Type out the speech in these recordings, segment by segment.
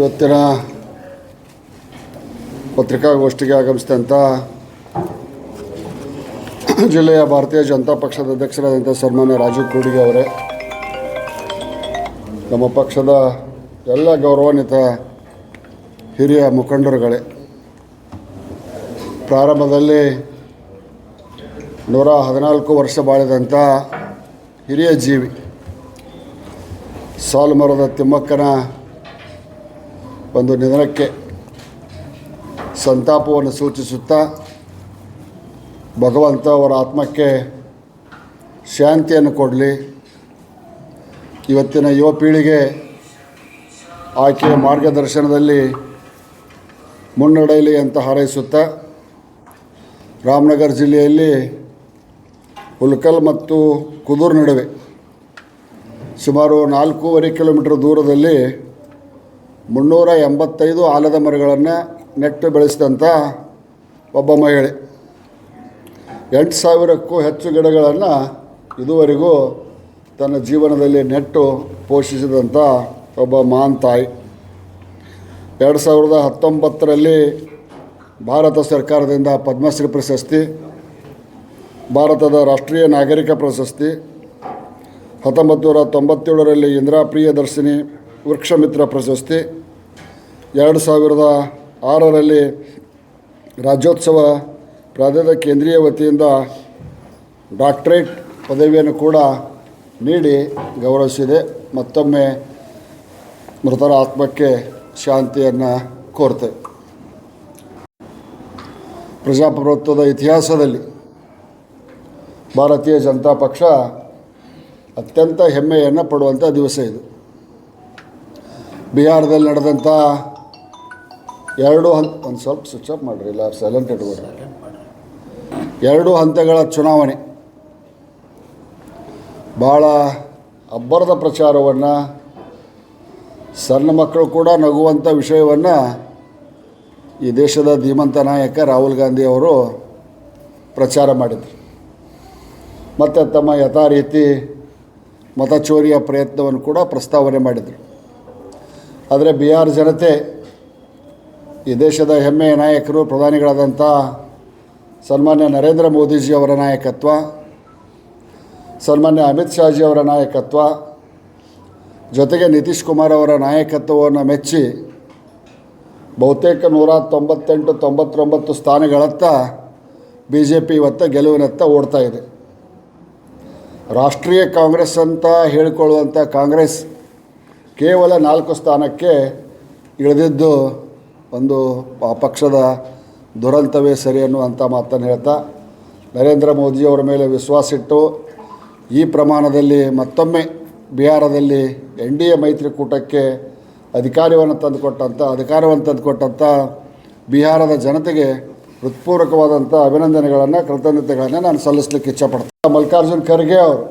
ಇವತ್ತಿನ ಪತ್ರಿಕಾಗೋಷ್ಠಿಗೆ ಆಗಮಿಸಿದಂಥ ಜಿಲ್ಲೆಯ ಭಾರತೀಯ ಜನತಾ ಪಕ್ಷದ ಅಧ್ಯಕ್ಷರಾದಂಥ ಸನ್ಮಾನ್ಯ ರಾಜೀವ್ ಕೂಡಿಗೆ ಅವರೇ, ನಮ್ಮ ಪಕ್ಷದ ಎಲ್ಲ ಗೌರವಾನ್ವಿತ ಹಿರಿಯ ಮುಖಂಡರುಗಳೇ, ಪ್ರಾರಂಭದಲ್ಲಿ ನೂರ ಹದಿನಾಲ್ಕು ವರ್ಷ ಬಾಳಿದಂಥ ಹಿರಿಯ ಜೀವಿ, ಸಾಲುಮರದ ತಿಮ್ಮಕ್ಕನ ಒಂದು ನಿಧನಕ್ಕೆ ಸಂತಾಪವನ್ನು ಸೂಚಿಸುತ್ತಾ ಭಗವಂತ ಅವರ ಆತ್ಮಕ್ಕೆ ಶಾಂತಿಯನ್ನು ಕೊಡಲಿ. ಇವತ್ತಿನ ಯುವ ಪೀಳಿಗೆ ಆಕೆಯ ಮಾರ್ಗದರ್ಶನದಲ್ಲಿ ಮುನ್ನಡೆಯಲಿ ಅಂತ ಹಾರೈಸುತ್ತಾ ರಾಮನಗರ ಜಿಲ್ಲೆಯಲ್ಲಿ ಉಲ್ಕಲ್ ಮತ್ತು ಕುದೂರು ನಡುವೆ ಸುಮಾರು ನಾಲ್ಕೂವರೆ ಕಿಲೋಮೀಟರ್ ದೂರದಲ್ಲಿ ಮುನ್ನೂರ ಎಂಬತ್ತೈದು ಆಲದ ಮರಗಳನ್ನು ನೆಟ್ಟು ಬೆಳೆಸಿದಂಥ ಒಬ್ಬ ಮಹಿಳೆ. ಎಂಟು ಸಾವಿರಕ್ಕೂ ಹೆಚ್ಚು ಗಿಡಗಳನ್ನು ಇದುವರೆಗೂ ತನ್ನ ಜೀವನದಲ್ಲಿ ನೆಟ್ಟು ಪೋಷಿಸಿದಂಥ ಒಬ್ಬ ಮಹಾನ್ ತಾಯಿ. ಎರಡು ಸಾವಿರದ ಹತ್ತೊಂಬತ್ತರಲ್ಲಿ ಭಾರತ ಸರ್ಕಾರದಿಂದ ಪದ್ಮಶ್ರೀ ಪ್ರಶಸ್ತಿ, ಭಾರತದ ರಾಷ್ಟ್ರೀಯ ನಾಗರಿಕ ಪ್ರಶಸ್ತಿ, ಹತ್ತೊಂಬತ್ತು ನೂರ ತೊಂಬತ್ತೇಳರಲ್ಲಿ ಇಂದಿರಾ ಪ್ರಿಯದರ್ಶಿನಿ ವೃಕ್ಷಮಿತ್ರ ಪ್ರಶಸ್ತಿ. ಎರಡು ಸಾವಿರದ ಆರರಲ್ಲಿ ರಾಜ್ಯೋತ್ಸವ ಪ್ರಾಂತ್ಯದ ಕೇಂದ್ರೀಯ ವತಿಯಿಂದ ಡಾಕ್ಟ್ರೇಟ್ ಪದವಿಯನ್ನು ಕೂಡ ನೀಡಿ ಗೌರವಿಸಿದೆ. ಮತ್ತೊಮ್ಮೆ ಮೃತರ ಆತ್ಮಕ್ಕೆ ಶಾಂತಿಯನ್ನು ಕೋರ್ತೇವೆ ಪ್ರಜಾಪ್ರಭುತ್ವದ ಇತಿಹಾಸದಲ್ಲಿ ಭಾರತೀಯ ಜನತಾ ಪಕ್ಷ ಅತ್ಯಂತ ಹೆಮ್ಮೆಯನ್ನು ಪಡುವಂಥ ದಿವಸ ಇದು. ಬಿಹಾರದಲ್ಲಿ ನಡೆದಂಥ ಎರಡು ಹಂತ ಒಂದು ಸ್ವಲ್ಪ ಸ್ವಿಚ್ ಅಪ್ ಮಾಡಿರಿ, ಇಲ್ಲ ಸೈಲೆಂಟ್ ಇಟ್ಕೊಡ್ರಿ ಎರಡು ಹಂತಗಳ ಚುನಾವಣೆ. ಭಾಳ ಅಬ್ಬರದ ಪ್ರಚಾರವನ್ನು, ಸಣ್ಣ ಮಕ್ಕಳು ಕೂಡ ನಗುವಂಥ ವಿಷಯವನ್ನು ಈ ದೇಶದ ಧೀಮಂತ ನಾಯಕ ರಾಹುಲ್ ಗಾಂಧಿ ಅವರು ಪ್ರಚಾರ ಮಾಡಿದರು. ಮತ್ತು ತಮ್ಮ ಯಥಾರೀತಿ ಮತಚೋರಿಯ ಪ್ರಯತ್ನವನ್ನು ಕೂಡ ಪ್ರಸ್ತಾವನೆ ಮಾಡಿದರು. ಆದರೆ ಬಿಹಾರ್ ಜನತೆ ಈ ದೇಶದ ಹೆಮ್ಮೆಯ ನಾಯಕರು, ಪ್ರಧಾನಿಗಳಾದಂಥ ಸನ್ಮಾನ್ಯ ನರೇಂದ್ರ ಮೋದಿಜಿಯವರ ನಾಯಕತ್ವ, ಸನ್ಮಾನ್ಯ ಅಮಿತ್ ಶಾಜಿ ಅವರ ನಾಯಕತ್ವ, ಜೊತೆಗೆ ನಿತೀಶ್ ಕುಮಾರ್ ಅವರ ನಾಯಕತ್ವವನ್ನು ಮೆಚ್ಚಿ ಬಹುತೇಕ ನೂರ ತೊಂಬತ್ತೆಂಟು ತೊಂಬತ್ತೊಂಬತ್ತು ಸ್ಥಾನಗಳತ್ತ ಬಿ ಜೆ ಪಿ ಇವತ್ತ ಗೆಲುವಿನತ್ತ ಓಡ್ತಾ ಇದೆ. ರಾಷ್ಟ್ರೀಯ ಕಾಂಗ್ರೆಸ್ ಅಂತ ಹೇಳಿಕೊಳ್ಳುವಂಥ ಕಾಂಗ್ರೆಸ್ ಕೇವಲ ನಾಲ್ಕು ಸ್ಥಾನಕ್ಕೆ ಇಳಿದಿದ್ದು ಒಂದು ಪಕ್ಷದ ದುರಂತವೇ ಸರಿ ಅನ್ನುವಂಥ ಮಾತನ್ನು ಹೇಳ್ತಾ, ನರೇಂದ್ರ ಮೋದಿಯವರ ಮೇಲೆ ವಿಶ್ವಾಸಿಟ್ಟು ಈ ಪ್ರಮಾಣದಲ್ಲಿ ಮತ್ತೊಮ್ಮೆ ಬಿಹಾರದಲ್ಲಿ ಎನ್ ಡಿ ಎ ಮೈತ್ರಿಕೂಟಕ್ಕೆ ಅಧಿಕಾರವನ್ನು ತಂದುಕೊಟ್ಟಂಥ ಅಧಿಕಾರವನ್ನು ತಂದುಕೊಟ್ಟಂಥ ಬಿಹಾರದ ಜನತೆಗೆ ಹೃತ್ಪೂರ್ವಕವಾದಂಥ ಅಭಿನಂದನೆಗಳನ್ನು, ಕೃತಜ್ಞತೆಗಳನ್ನು ನಾನು ಸಲ್ಲಿಸಲಿಕ್ಕೆ ಇಚ್ಛಪಡ್ತೀನಿ. ಮಲ್ಲಿಕಾರ್ಜುನ್ ಖರ್ಗೆ ಅವರು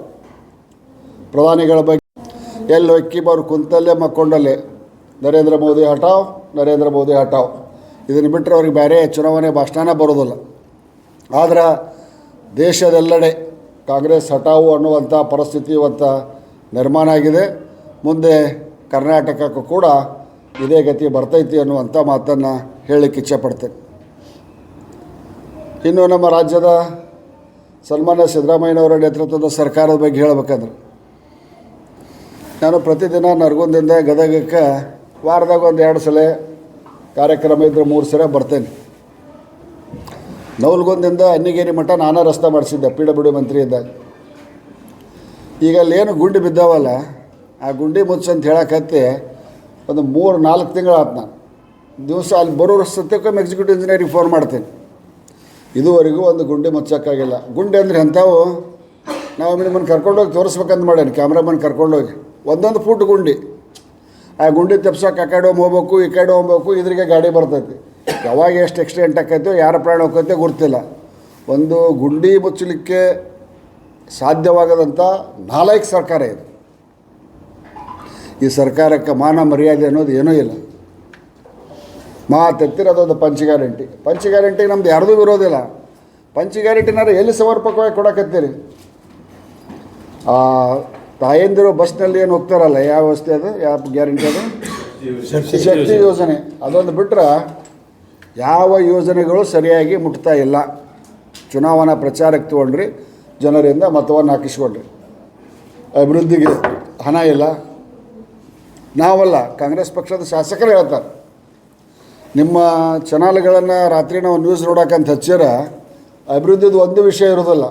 ಪ್ರಧಾನಿಗಳ ಬಗ್ಗೆ ಎಲ್ಲಿ ಹೊಕ್ಕಿಬವ್ರು ಕುಂತಲ್ಲೇ ಮಕ್ಕೊಂಡಲ್ಲೇ. ನರೇಂದ್ರ ಮೋದಿ ಹಟಾವ್ ನರೇಂದ್ರ ಮೋದಿ ಹಟಾವ್ ಇದನ್ನು ಬಿಟ್ಟರೆ ಅವ್ರಿಗೆ ಬೇರೆ ಚುನಾವಣೆ ಭಾಷಣ ಬರೋದಿಲ್ಲ. ಆದ್ರೆ ದೇಶದೆಲ್ಲೆಡೆ ಕಾಂಗ್ರೆಸ್ ಹಟಾವು ಅನ್ನುವಂಥ ಪರಿಸ್ಥಿತಿ ಇವತ್ತು ನಿರ್ಮಾಣ ಆಗಿದೆ. ಮುಂದೆ ಕರ್ನಾಟಕಕ್ಕೂ ಕೂಡ ಇದೇ ಗತಿ ಬರ್ತೈತಿ ಅನ್ನುವಂಥ ಮಾತನ್ನು ಹೇಳಲಿಕ್ಕೆ ಇಚ್ಛೆಪಡ್ತೇನೆ ಇನ್ನು ನಮ್ಮ ರಾಜ್ಯದ ಸನ್ಮಾನ್ಯ ಸಿದ್ದರಾಮಯ್ಯನವರ ನೇತೃತ್ವದ ಸರ್ಕಾರದ ಬಗ್ಗೆ ಹೇಳಬೇಕಂದ್ರೆ ನಾನು ಪ್ರತಿದಿನ ನರಗುಂದಿಂದ ಗದಗಕ್ಕೆ ವಾರದಾಗ ಒಂದು ಎರಡು ಸಲ ಕಾರ್ಯಕ್ರಮ ಇದ್ದರೆ ಮೂರು ಸಲ ಬರ್ತೇನೆ. ನೌಲ್ಗೊಂದಿಂದ ಅನ್ನಿಗೇರಿ ಮಠ ನಾನಾ ರಸ್ತೆ ಮಾಡಿಸಿದ್ದೆ ಪಿ ಡಬ್ಲ್ಯೂ ಡಿ ಮಂತ್ರಿ ಇದ್ದಾಗ ಈಗ ಅಲ್ಲೇನು ಗುಂಡಿ ಬಿದ್ದಾವಲ್ಲ, ಆ ಗುಂಡಿ ಮುಚ್ಚು ಅಂತ ಹೇಳೋಕತ್ತೆ ಒಂದು ಮೂರು ನಾಲ್ಕು ತಿಂಗಳು ಆತು ನಾನು. ದಿವಸ ಅಲ್ಲಿ ಬರೋ ಸತ್ಯಕ್ಕೊಮ್ಮೆ ಎಕ್ಸಿಕ್ಯೂಟಿವ್ ಇಂಜಿನಿಯರಿಗೆ ಫೋನ್ ಮಾಡ್ತೀನಿ. ಇದುವರೆಗೂ ಒಂದು ಗುಂಡಿ ಮುಚ್ಚೋಕ್ಕಾಗಿಲ್ಲ. ಗುಂಡಿ ಅಂದರೆ ಅಂಥವು ನಾವು ನಿಮ್ಮನ್ನು ಕರ್ಕೊಂಡೋಗಿ ತೋರಿಸ್ಬೇಕಂತ ಮಾಡ್ಯಾನೆ ಕ್ಯಾಮ್ರಾಮನ್ ಕರ್ಕೊಂಡೋಗಿ. ಒಂದೊಂದು ಫೂಟ್ ಗುಂಡಿ. ಆ ಗುಂಡಿ ತಪ್ಸೋಕೆ ಆ ಕಡೆ ಹೋಗ್ಬೇಕು, ಈ ಕಡೆ ಹೋಗ್ಬೇಕು, ಇದ್ರಿಗೆ ಗಾಡಿ ಬರ್ತೈತಿ. ಯಾವಾಗ ಎಷ್ಟು ಎಕ್ಸಿಡೆಂಟ್ ಆಕೈತೋ, ಯಾರ ಪ್ರಾಣ ಹೋಗೈತೆ ಗೊತ್ತಿಲ್ಲ. ಒಂದು ಗುಂಡಿ ಮುಚ್ಚಲಿಕ್ಕೆ ಸಾಧ್ಯವಾಗದಂಥ ನಾಲ್ಕು ಸರ್ಕಾರ ಇದು. ಈ ಸರ್ಕಾರಕ್ಕೆ ಮಾನ ಮರ್ಯಾದೆ ಅನ್ನೋದು ಏನೂ ಇಲ್ಲ. ಮಾತೆತ್ತಿರೋದೊಂದು ಪಂಚ್ ಗ್ಯಾರಂಟಿ. ಪಂಚ್ ಗ್ಯಾರಂಟಿಗೆ ನಮ್ದು ಯಾರ್ದೂ ಇರೋದಿಲ್ಲ ಪಂಚ್ ಗ್ಯಾರಂಟಿನಾರು ಎಲ್ಲಿ ಸಮರ್ಪಕವಾಗಿ ಕೊಡಕತ್ತೀರಿ? ತಾಯಂದಿರು ಬಸ್ನಲ್ಲಿ ಏನು ಹೋಗ್ತಾರಲ್ಲ, ಯಾವ ವ್ಯವಸ್ಥೆ ಅದು? ಯಾವ ಗ್ಯಾರಂಟಿ ಅದು? ಶಕ್ತಿ ಯೋಜನೆ. ಅದೊಂದು ಬಿಟ್ರೆ ಯಾವ ಯೋಜನೆಗಳು ಸರಿಯಾಗಿ ಮುಟ್ತಾ ಇಲ್ಲ. ಚುನಾವಣಾ ಪ್ರಚಾರಕ್ಕೆ ತೊಗೊಂಡ್ರಿ, ಜನರಿಂದ ಮತವನ್ನು ಹಾಕಿಸ್ಕೊಂಡ್ರಿ. ಅಭಿವೃದ್ಧಿಗೆ ಹಣ ಇಲ್ಲ. ನಾವಲ್ಲ, ಕಾಂಗ್ರೆಸ್ ಪಕ್ಷದ ಶಾಸಕರು ಹೇಳ್ತಾರೆ. ನಿಮ್ಮ ಚಾನಲ್ಗಳನ್ನು ರಾತ್ರಿ ನಾವು ನ್ಯೂಸ್ ನೋಡೋಕಂತ ಹಚ್ಚಿರ ಅಭಿವೃದ್ಧಿದು ಒಂದು ವಿಷಯ ಇರೋದಿಲ್ಲ.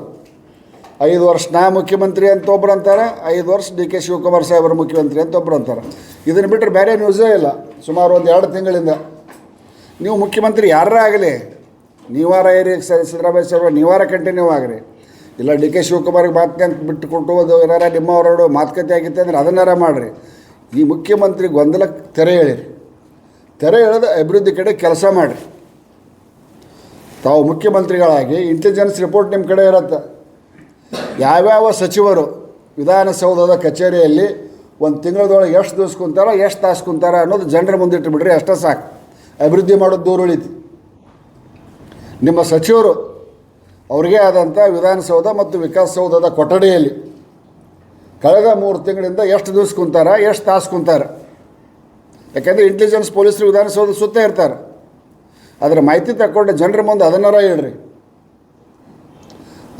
ಐದು ವರ್ಷ ನಾ ಮುಖ್ಯಮಂತ್ರಿ ಅಂತ ಒಬ್ರು ಅಂತಾರೆ, ಐದು ವರ್ಷ ಡಿ ಕೆ ಶಿವಕುಮಾರ್ ಸಾಹೇಬರು ಮುಖ್ಯಮಂತ್ರಿ ಅಂತ ಒಬ್ರು ಅಂತಾರೆ. ಇದನ್ನು ಬಿಟ್ಟರೆ ಬೇರೆ ನ್ಯೂಸೇ ಇಲ್ಲ. ಸುಮಾರು ಒಂದು ಎರಡು ತಿಂಗಳಿಂದ. ನೀವು ಮುಖ್ಯಮಂತ್ರಿ ಯಾರೇ ಆಗಲಿ, ನೀವಾರ ಏರಿ ಸರ್ ಸಿದ್ದರಾಮಯ್ಯ ಸರ್ ನೀವಾರ ಕಂಟಿನ್ಯೂ ಆಗ್ರಿ. ಇಲ್ಲ ಡಿ ಕೆ ಶಿವಕುಮಾರ್ಗೆ ಮಾತುಕತೆ ಬಿಟ್ಟು ಕೊಟ್ಟು ಏನಾರ ನಿಮ್ಮವರೋಡು ಮಾತುಕತೆ ಆಗಿತ್ತು ಅಂದರೆ ಅದನ್ನಾರ ಮಾಡಿರಿ. ಈ ಮುಖ್ಯಮಂತ್ರಿ ಗೊಂದಲಕ್ಕೆ ತೆರೆ ಹೇಳಿರಿ. ತೆರೆ ಎಳೆದು ಅಭಿವೃದ್ಧಿ ಕಡೆ ಕೆಲಸ ಮಾಡಿರಿ. ತಾವು ಮುಖ್ಯಮಂತ್ರಿಗಳಾಗಿ ಇಂಟೆಲಿಜೆನ್ಸ್ ರಿಪೋರ್ಟ್ ನಿಮ್ಮ ಕಡೆ ಇರುತ್ತೆ. ಯಾವ್ಯಾವ ಸಚಿವರು ವಿಧಾನಸೌಧದ ಕಚೇರಿಯಲ್ಲಿ ಒಂದು ತಿಂಗಳದೊಳಗೆ ಎಷ್ಟು ದಿವಸ ಕುಂತಾರೋ ಎಷ್ಟು ತಾಸು ಕುಂತಾರ ಅನ್ನೋದು ಜನರ ಮುಂದಿಟ್ಟು ಬಿಡ್ರಿ, ಅಷ್ಟೇ ಸಾಕು. ಅಭಿವೃದ್ಧಿ ಮಾಡೋದು ದೂರ ಉಳಿತು. ನಿಮ್ಮ ಸಚಿವರು ಅವ್ರಿಗೆ ಆದಂಥ ವಿಧಾನಸೌಧ ಮತ್ತು ವಿಕಾಸಸೌಧದ ಕೊಠಡಿಯಲ್ಲಿ ಕಳೆದ ಮೂರು ತಿಂಗಳಿಂದ ಎಷ್ಟು ದಿವಸ ಕುಂತಾರ, ಎಷ್ಟು ತಾಸು ಕುಂತಾರ? ಯಾಕೆಂದರೆ ಇಂಟೆಲಿಜೆನ್ಸ್ ಪೊಲೀಸರು ವಿಧಾನಸೌಧ ಸುತ್ತ ಇರ್ತಾರೆ. ಅದರ ಮಾಹಿತಿ ತಗೊಂಡು ಜನರ ಮುಂದೆ ಅದನ್ನಾರ ಹೇಳ್ರಿ.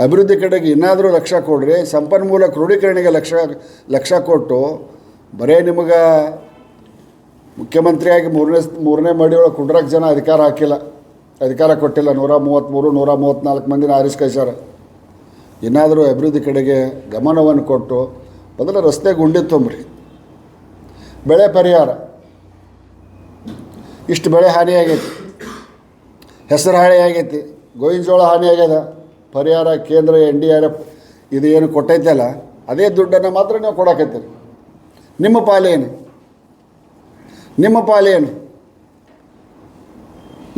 ಅಭಿವೃದ್ಧಿ ಕಡೆಗೆ ಇನ್ನಾದರೂ ಲಕ್ಷ ಕೊಡ್ರಿ, ಸಂಪನ್ಮೂಲ ಕ್ರೋಢೀಕರಣೆಗೆ ಲಕ್ಷ ಲಕ್ಷ ಕೊಟ್ಟು, ಬರೇ ನಿಮಗೆ ಮುಖ್ಯಮಂತ್ರಿಯಾಗಿ ಮೂರನೇ ಮೂರನೇ ಮಡಿಯೊಳಗೆ ಕುಂಡ್ರಕ್ಕೆ ಜನ ಅಧಿಕಾರ ಹಾಕಿಲ್ಲ. ಅಧಿಕಾರ ಕೊಟ್ಟಿಲ್ಲ. ನೂರ ಮೂವತ್ತ್ಮೂರು, ನೂರ ಮೂವತ್ತ್ನಾಲ್ಕು ಮಂದಿನ ಆರಿಸ್ ಕಳಿಸ್ಯಾರ. ಇನ್ನಾದರೂ ಅಭಿವೃದ್ಧಿ ಕಡೆಗೆ ಗಮನವನ್ನು ಕೊಟ್ಟು, ಮೊದಲು ರಸ್ತೆ ಗುಂಡಿ ತುಂಬ್ರಿ. ಬೆಳೆ ಪರಿಹಾರ. ಇಷ್ಟು ಬೆಳೆ ಹಾನಿಯಾಗೈತಿ. ಹೆಸರು ಹಾನಿ ಆಗೈತಿ ಗೋವಿನ ಜೋಳ ಹಾನಿ ಪರಿಹಾರ ಕೇಂದ್ರ ಎನ್ ಡಿ ಆರ್ ಎಫ್ ಇದು ಏನು ಕೊಟ್ಟೈತಲ್ಲ, ಅದೇ ದುಡ್ಡನ್ನು ಮಾತ್ರ ನೀವು ಕೊಡಕತ್ತೀರಿ. ನಿಮ್ಮ ಪಾಲೇನು ನಿಮ್ಮ ಪಾಲೇನು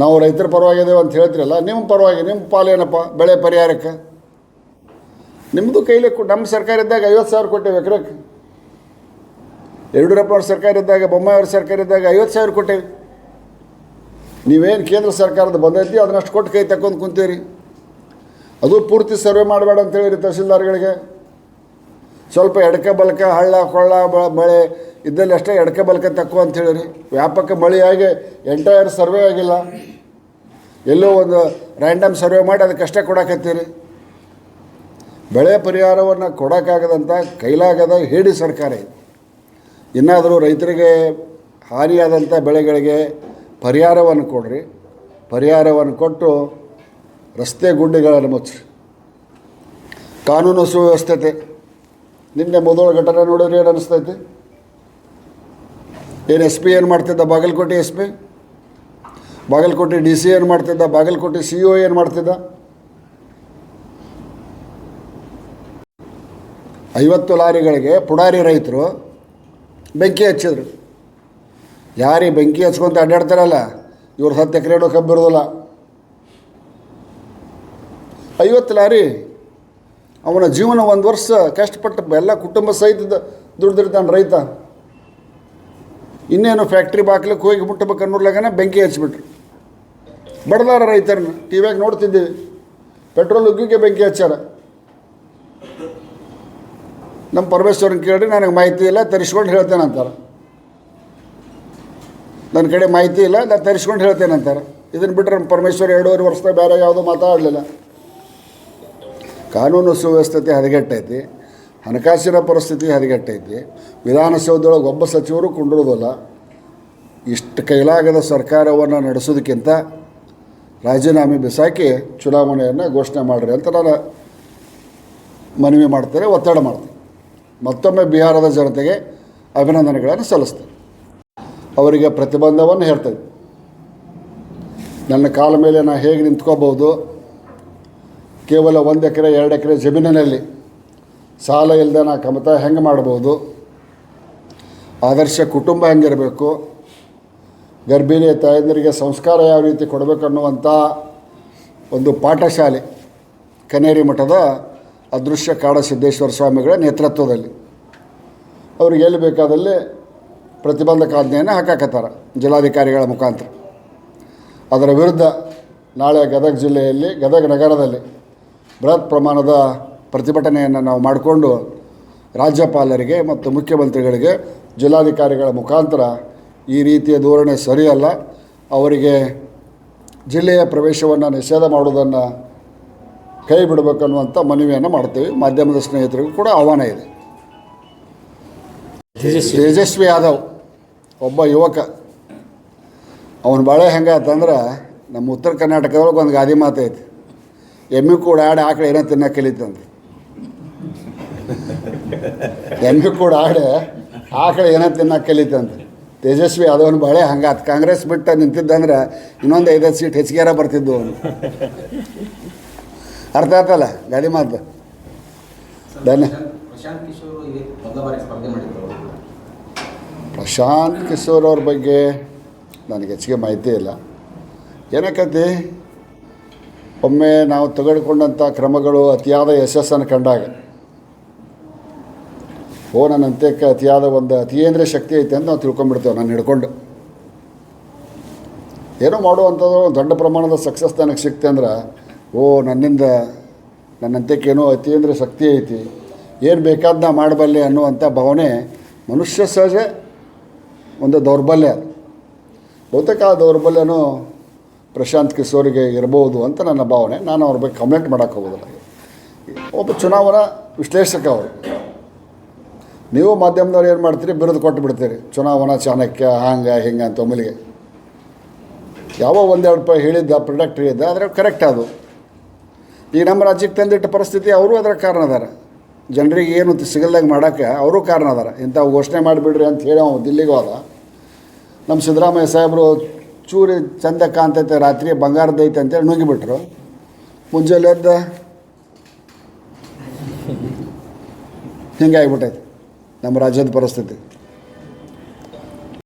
ನಾವು ರೈತರ ಪರವಾಗಿದ್ದೇವೆ ಅಂತ ಹೇಳ್ತೀರಲ್ಲ, ನಿಮ್ಮ ಪರವಾಗಿ, ನಿಮ್ಮ ಪಾಲೇನಪ್ಪ ಬೆಳೆ ಪರಿಹಾರಕ್ಕೆ? ನಿಮ್ಮದು ಕೈಲಿ ನಮ್ಮ ಸರ್ಕಾರ ಇದ್ದಾಗ ಐವತ್ತು ಸಾವಿರ ಕೊಟ್ಟೇವೆ ಎಕರೆಕ್ಕೆ. ಯಡಿಯೂರಪ್ಪನವ್ರ ಸರ್ಕಾರ ಇದ್ದಾಗ, ಬೊಮ್ಮಾಯಿಯವ್ರ ಸರ್ಕಾರ ಇದ್ದಾಗ ಐವತ್ತು ಸಾವಿರ ಕೊಟ್ಟೇವೆ. ನೀವೇನು ಕೇಂದ್ರ ಸರ್ಕಾರದ ಬಂದೈತಿ, ಅದನ್ನಷ್ಟು ಕೊಟ್ಟು ಕೈ ತಕ್ಕೊಂಡು ಕುಂತೀರಿ. ಅದು ಪೂರ್ತಿ ಸರ್ವೆ ಮಾಡಬೇಡ ಅಂತ ಹೇಳಿರಿ ತಹಸೀಲ್ದಾರ್ಗಳಿಗೆ. ಸ್ವಲ್ಪ ಎಡಕ ಬಲಕ ಹಳ್ಳ ಕೊಳ್ಳ ಮಳೆ ಇದ್ದಲ್ಲಿ ಅಷ್ಟೇ ಎಡಕ ಬಲಕ ತಕ್ಕು ಅಂತ ಹೇಳಿರಿ. ವ್ಯಾಪಕ ಮಳೆಯಾಗಿ ಎಂಟೈರ್ ಸರ್ವೆ ಆಗಿಲ್ಲ. ಎಲ್ಲೋ ಒಂದು ರ್ಯಾಂಡಮ್ ಸರ್ವೆ ಮಾಡಿ ಅದಕ್ಕೆ ಅಷ್ಟೇ ಕೊಡಕತ್ತೀರಿ. ಬೆಳೆ ಪರಿಹಾರವನ್ನು ಕೊಡೋಕ್ಕಾಗದಂಥ ಕೈಲಾಗದ ಹೇಡಿ ಸರ್ಕಾರ ಇನ್ನಾದರೂ ರೈತರಿಗೆ ಹಾನಿಯಾದಂಥ ಬೆಳೆಗಳಿಗೆ ಪರಿಹಾರವನ್ನು ಕೊಡ್ರಿ. ಪರಿಹಾರವನ್ನು ಕೊಟ್ಟು ರಸ್ತೆ ಗುಂಡಿಗಳನ್ನು ಮುಚ್ಚಿ. ಕಾನೂನು ಸುವ್ಯವಸ್ಥತೆ ನಿನ್ನೆ ಮೊದಲ ಘಟನೆ ನೋಡಿದ್ರೆ ಏನು ಅನಿಸ್ತೈತಿ? ಏನು ಎಸ್ ಪಿ ಏನು ಮಾಡ್ತಿದ್ದ? Bagalkote S P? Bagalkote D C ಏನು ಮಾಡ್ತಿದ್ದ? ಬಾಗಲಕೋಟೆ ಸಿ ಒ ಏನು ಮಾಡ್ತಿದ್ದ? ಐವತ್ತು ಲಾರಿಗಳಿಗೆ ಪುಡಾರಿ ರೈತರು ಬೆಂಕಿ ಹಚ್ಚಿದ್ರು. ಯಾರಿಗೆ ಬೆಂಕಿ ಹಚ್ಕೊಂತ ಅಡ್ಡಾಡ್ತಾರಲ್ಲ ಇವ್ರು ಹತ್ತು ಎಕರೆ ಕಬ್ಬು ಇರೋದಿಲ್ಲ. ಐವತ್ತು ಲಾರಿ. ಅವನ ಜೀವನ ಒಂದು ವರ್ಷ ಕಷ್ಟಪಟ್ಟ ಎಲ್ಲ ಕುಟುಂಬ ಸಹಿತ ದುಡ್ದಿರ್ತಾನೆ ರೈತ. ಇನ್ನೇನು ಫ್ಯಾಕ್ಟ್ರಿ ಬಾಕ್ಲಿಕ್ಕೆ ಹೋಗಿ ಮುಟ್ಟಬೇಕು ಅನ್ನೋರ್ಲಾಗನ ಬೆಂಕಿ ಹಚ್ಬಿಟ್ರು. ಬಡದಾರ ರೈತರನ್ನ ಟಿ ವ್ಯಾಗ ನೋಡ್ತಿದ್ದೀವಿ. ಪೆಟ್ರೋಲ್ ಉಗ್ಗಿಗೆ ಬೆಂಕಿ ಹಚ್ಚಾರ ನಮ್ಮ ಪರಮೇಶ್ವರನ್ ಕೇಳಿ ನನಗೆ ಮಾಹಿತಿ ಇಲ್ಲ, ತರಿಸ್ಕೊಂಡು ಹೇಳ್ತೇನೆ ಅಂತಾರೆ. ನನ್ನ ಕಡೆ ಮಾಹಿತಿ ಇಲ್ಲ ನಾನು ತರಿಸ್ಕೊಂಡು ಹೇಳ್ತೇನೆ ಅಂತಾರೆ. ಇದನ್ನು ಬಿಟ್ಟರೆ ನಮ್ಮ ಪರಮೇಶ್ವರ್ ಎರಡೂವರೆ ವರ್ಷದಾಗ ಬೇರೆ ಯಾವುದೂ ಮಾತಾಡಲಿಲ್ಲ. ಕಾನೂನು ಸುವ್ಯವಸ್ಥೆ ಹದಗೆಟ್ಟೈತಿ, ಹಣಕಾಸಿನ ಪರಿಸ್ಥಿತಿ ಹದಗೆಟ್ಟೈತಿ, ವಿಧಾನಸೌಧದೊಳಗೆ ಒಬ್ಬ ಸಚಿವರು ಕುಂಡಿರೋದಿಲ್ಲ ಇಷ್ಟು ಕೈಲಾಗದ ಸರ್ಕಾರವನ್ನು ನಡೆಸೋದಕ್ಕಿಂತ ರಾಜೀನಾಮೆ ಬಿಸಾಕಿ ಚುನಾವಣೆಯನ್ನು ಘೋಷಣೆ ಮಾಡಿರಿ ಅಂತ ನಾನು ಮನವಿ ಮಾಡ್ತೇನೆ, ಒತ್ತಡ ಮಾಡ್ತೀನಿ. ಮತ್ತೊಮ್ಮೆ ಬಿಹಾರದ ಜನತೆಗೆ ಅಭಿನಂದನೆಗಳನ್ನು ಸಲ್ಲಿಸ್ತೇನೆ. ಅವರಿಗೆ ಪ್ರತಿಬಂಧವನ್ನು ಹೇಳ್ತೇನೆ. ನನ್ನ ಕಾಲ ಮೇಲೆ ನಾನು ಹೇಗೆ ನಿಂತ್ಕೋಬೋದು ಕೇವಲ ಒಂದು ಎಕರೆ, ಎರಡು ಎಕರೆ ಜಮೀನಿನಲ್ಲಿ ಸಾಲ ಇಲ್ಲದೆ ನಾ ಕಮತ ಹೆಂಗೆ ಮಾಡ್ಬೋದು? ಆದರ್ಶ ಕುಟುಂಬ ಹೆಂಗಿರಬೇಕು? ಗರ್ಭಿಣಿ ತಾಯಂದಿರಿಗೆ ಸಂಸ್ಕಾರ ಯಾವ ರೀತಿ ಕೊಡಬೇಕು ಅನ್ನುವಂಥ ಒಂದು ಪಾಠಶಾಲೆ ಕನೇರಿ ಮಠದ ಅದೃಶ್ಯ ಕಾಡ ಸಿದ್ದೇಶ್ವರ ಸ್ವಾಮಿಗಳ ನೇತೃತ್ವದಲ್ಲಿ. ಅವ್ರಿಗೆ ಎಲ್ಲಿ ಬೇಕಾದಲ್ಲಿ ಪ್ರತಿಬಂಧಕಾಜ್ಞೆಯನ್ನು ಹಾಕಾಕತ್ತಾರ ಜಿಲ್ಲಾಧಿಕಾರಿಗಳ ಮುಖಾಂತರ. ಅದರ ವಿರುದ್ಧ ನಾಳೆ ಗದಗ ಜಿಲ್ಲೆಯಲ್ಲಿ, ಗದಗ ನಗರದಲ್ಲಿ ಬೃಹತ್ ಪ್ರಮಾಣದ ಪ್ರತಿಭಟನೆಯನ್ನು ನಾವು ಮಾಡಿಕೊಂಡು ರಾಜ್ಯಪಾಲರಿಗೆ ಮತ್ತು ಮುಖ್ಯಮಂತ್ರಿಗಳಿಗೆ ಜಿಲ್ಲಾಧಿಕಾರಿಗಳ ಮುಖಾಂತರ ಈ ರೀತಿಯ ಧೋರಣೆ ಸರಿಯಲ್ಲ. ಅವರಿಗೆ ಜಿಲ್ಲೆಯ ಪ್ರವೇಶವನ್ನು ನಿಷೇಧ ಮಾಡುವುದನ್ನು ಕೈ ಬಿಡಬೇಕನ್ನುವಂಥ ಮನವಿಯನ್ನು ಮಾಡ್ತೀವಿ. ಮಾಧ್ಯಮದ ಸ್ನೇಹಿತರಿಗೂ ಕೂಡ ಆಹ್ವಾನ ಇದೆ. ತೇಜಸ್ವಿ. ಯಾದವ್ ಒಬ್ಬ ಯುವಕ. ಅವನು ಬಾಳೆ ಹೆಂಗಾಯ್ತಂದ್ರೆ ನಮ್ಮ ಉತ್ತರ ಕರ್ನಾಟಕದೊಳಗೆ ಒಂದು ಗಾದಿ ಮಾತೈತಿ. ಐತಿ ಎಮ್ಮೆ ಕೂಡ ಆಡಿ ಆಕಡೆ ಏನೋ ತಿನ್ನೋ ಕಲಿತಂತೆ. ಎಮ್ಮೆ ಕೂಡ ಆಡಿ ಆಕಡೆ ಏನೋ ತಿನ್ನೋಕೆ ಕಲಿತಂತೆ. ತೇಜಸ್ವಿ ಯಾದವನ ಬಹಳ ಹಂಗಾತು. ಕಾಂಗ್ರೆಸ್ ಬಿಟ್ಟು ನಿಂತಿದ್ದಂದ್ರೆ ಇನ್ನೊಂದು ಐದೈದು ಸೀಟ್ ಹೆಚ್ಚಿಗೆರ ಬರ್ತಿದ್ದು ಅವನು. ಅರ್ಥ ಆಯ್ತಲ್ಲ ಗಾಡಿ ಮಾತು. ಧನ್ಯ. ಪ್ರಶಾಂತ್ ಕಿಶೋರ್ ಅವ್ರ. ಬಗ್ಗೆ ನನಗೆ ಹೆಚ್ಚಿಗೆ ಮಾಹಿತಿ ಇಲ್ಲ. ಏನಕ್ಕತಿ ಒಮ್ಮೆ ನಾವು ತೆಗೆದುಕೊಂಡಂಥ ಕ್ರಮಗಳು ಅತಿಯಾದ ಯಶಸ್ಸನ್ನು ಕಂಡಾಗ, ಓ, ನನ್ನ ಅಂತ್ಯಕ್ಕೆ ಅತಿಯಾದ ಒಂದು ಅತೀಂದ್ರ ಶಕ್ತಿ ಐತೆ ಅಂತ ನಾವು ತಿಳ್ಕೊಂಡ್ಬಿಡ್ತೇವೆ, ನಾನು ಹಿಡ್ಕೊಂಡು. ಏನೋ ಮಾಡುವಂಥದ್ದು ದೊಡ್ಡ ಪ್ರಮಾಣದ ಸಕ್ಸಸ್ ನನಗೆ ಸಿಕ್ತೆ ಅಂದ್ರೆ, ಓ, ನನ್ನಿಂದ ನನ್ನ ಅಂತ್ಯಕ್ಕೆ ಏನೋ ಅತೀಂದ್ರ ಶಕ್ತಿ ಐತಿ, ಏನು ಬೇಕಾದ ಮಾಡಬಲ್ಲೆ ಅನ್ನುವಂಥ ಭಾವನೆ ಮನುಷ್ಯ ಸಹಜ ಒಂದು ದೌರ್ಬಲ್ಯ. ಬಹುತೇಕ ಆ ದೌರ್ಬಲ್ಯನೂ ಪ್ರಶಾಂತ್ ಕಿಶೋರಿಗೆ ಇರ್ಬೋದು ಅಂತ ನನ್ನ ಭಾವನೆ. ನಾನು ಅವ್ರ ಬಗ್ಗೆ ಕಮೆಂಟ್ ಮಾಡೋಕ್ಕೆ ಹೋಗೋದಿಲ್ಲ. ಒಬ್ಬ ಚುನಾವಣಾ ವಿಶ್ಲೇಷಕ ಅವರು. ನೀವು ಮಾಧ್ಯಮದವ್ರು ಏನು ಮಾಡ್ತೀರಿ? ಬಿರುದು ಕೊಟ್ಟು ಬಿಡ್ತೀರಿ. ಚುನಾವಣಾ ಚಾಣಕ್ಯ, ಹಂಗೆ, ಹಿಂಗೆ ಅಂತ ಒಮ್ಮೆಲಿಗೆ. ಯಾವ ಒಂದೆರಡು ರೂಪಾಯಿ ಹೇಳಿದ್ದ ಪ್ರಾಡಕ್ಟ್ ಹೇಳಿದ್ದ, ಆದರೆ ಕರೆಕ್ಟ್ ಅದು. ಈಗ ನಮ್ಮ ರಾಜ್ಯಕ್ಕೆ ತಂದಿಟ್ಟ ಪರಿಸ್ಥಿತಿ ಅವರು ಅದರ ಕಾರಣ ಅದಾರ. ಜನರಿಗೆ ಏನು ಸಿಗಲ್ದಾಗ ಮಾಡೋಕ್ಕೆ ಅವರು ಕಾರಣ ಅದಾರ. ಇಂಥ ಘೋಷಣೆ ಮಾಡಿಬಿಡ್ರಿ ಅಂತ ಹೇಳಿ ಅವ್ನು ದಿಲ್ಲಿಗೆ ಹೋದ ನಮ್ಮ ಸಿದ್ದರಾಮಯ್ಯ ಸಾಹೇಬರು ಚೂರಿ ಚಂದ ಕಾಣ್ತೈತೆ ರಾತ್ರಿ ಬಂಗಾರದೈತೆ ಅಂತೇಳಿ ನುಗ್ಗಿಬಿಟ್ರು ಮುಂಜಾನೆ ಎದ್ದ ಹಿಂಗಾಗಿಬಿಟ್ಟೈತೆ ನಮ್ಮ ರಾಜ್ಯದ ಪರಿಸ್ಥಿತಿ.